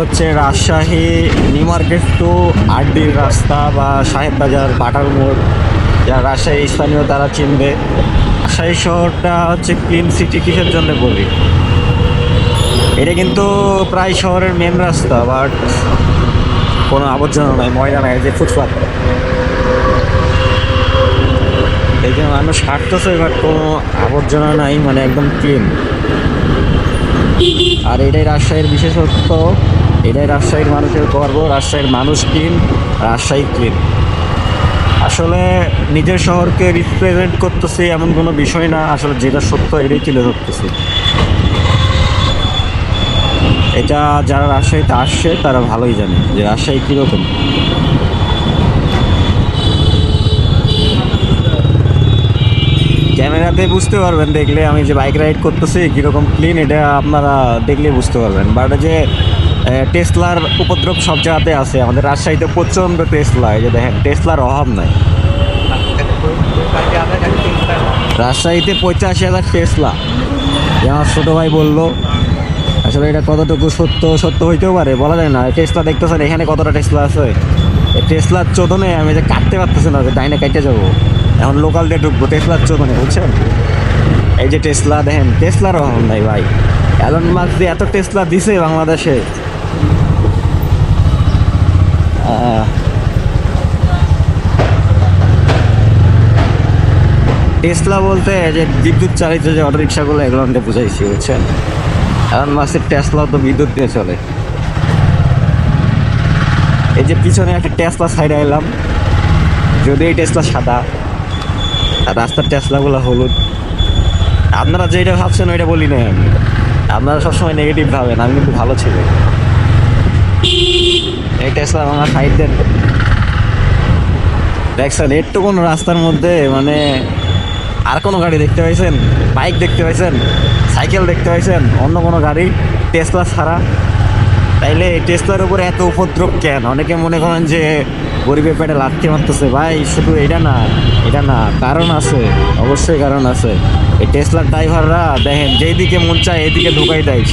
হচ্ছে Rajshahi new market to আড্ডির রাস্তা বা সাহেব বাজার বাটার মোড়, যা রাজশাহী স্থানীয় তারা চিনবে। রাজশাহী শহরটা হচ্ছে ক্লিন সিটি কিসের জন্য বলি? এটা কিন্তু প্রায় শহরের মেন রাস্তা বাট কোনো আবর্জনা নাই, ময়লা নাই যে ফুটপাথ এই যে মানুষ হাঁটতেছে বাট কোনো আবর্জনা নাই মানে একদম ক্লিন আর এটাই রাজশাহীর বিশেষত্ব, এটাই রাজশাহীর মানুষের গর্ব, রাজশাহীর মানুষ ক্লিন রাজশাহী ক্লিন আসলে নিজের শহরকে রিপ্রেজেন্ট করতেছি এমন কোনো বিষয় না, আসলে যেটা সত্য এটাই তুলে ধরতেছি। এটা যারা রাজশাহীতে আসছে, তারা ভালোই জানে যে রাজশাহী কীরকম। ক্যামেরাতে বুঝতে পারবেন দেখলে আমি যে বাইক রাইড করতেছি, কীরকম ক্লিন এটা আপনারা দেখলে বুঝতে পারবেন। বাট যে টেসলার উপদ্রব সব জায়গাতে আছে। আমাদের রাজশাহীতে প্রচণ্ড টেসলা এই যে দেখেন টেসলার অভাব নাই। রাজশাহীতে পঁচাশি হাজার টেসলা আমার ছোটো ভাই বলল, আসলে এটা কতটুকু সত্য? সত্য হইতেও পারে। বলা যায় না টেসলা দেখতেছেন, এখানে কতটা টেসলা আছে? টেসলার চোদনে আমি যে কাটতে পারতেছি না, যে ডাইনে কাটতে যাব। এখন লোকাল দিয়ে ঢুকবো টেসলার চোদনে, বুঝছেন? এই যে টেসলা দেখেন টেসলার অভাব নাই ভাই। অ্যালন মার্ক যে এত টেসলা দিছে বাংলাদেশে। টেসলা বলতে যে বিদ্যুৎ চালিত যে অটো রিক্সাগুলো এগুলো আমি বুঝাইছি, বুঝছেন? এখন মাসের টেসলাও তো বিদ্যুৎ দিয়ে চলে। এই যে পিছনে একটা টেসলা সাইডে এলাম যদি এই টেসলা সাদা আর রাস্তার টেসলাগুলো হলুদ। আপনারা যেটা ভাবছেন, ওইটা বলি না আমি। আপনারা সবসময় নেগেটিভ ভাবেন, আমি কিন্তু ভালো ছিল। এই টেসলা আমার সাইড দেন দেখছেন, একটু কোনো রাস্তার মধ্যে মানে আর কোনো গাড়ি দেখতে পাইছেন? বাইক দেখতে পাইছেন? সাইকেল দেখতে পাইছেন? অন্য কোনো গাড়ি? টেসলা ছাড়া? তাইলে এই টেসলার উপরে এত উপদ্রব কেন? অনেকে মনে করেন যে গরিবের পেটে লাথি মারতেছে। ভাই, শুধু এটা না এটা না, কারণ আছে, অবশ্যই কারণ আছে। এই টেসলার ড্রাইভাররা দেখেন যেদিকে মন চায় এদিকে ঢুকাই দেয়।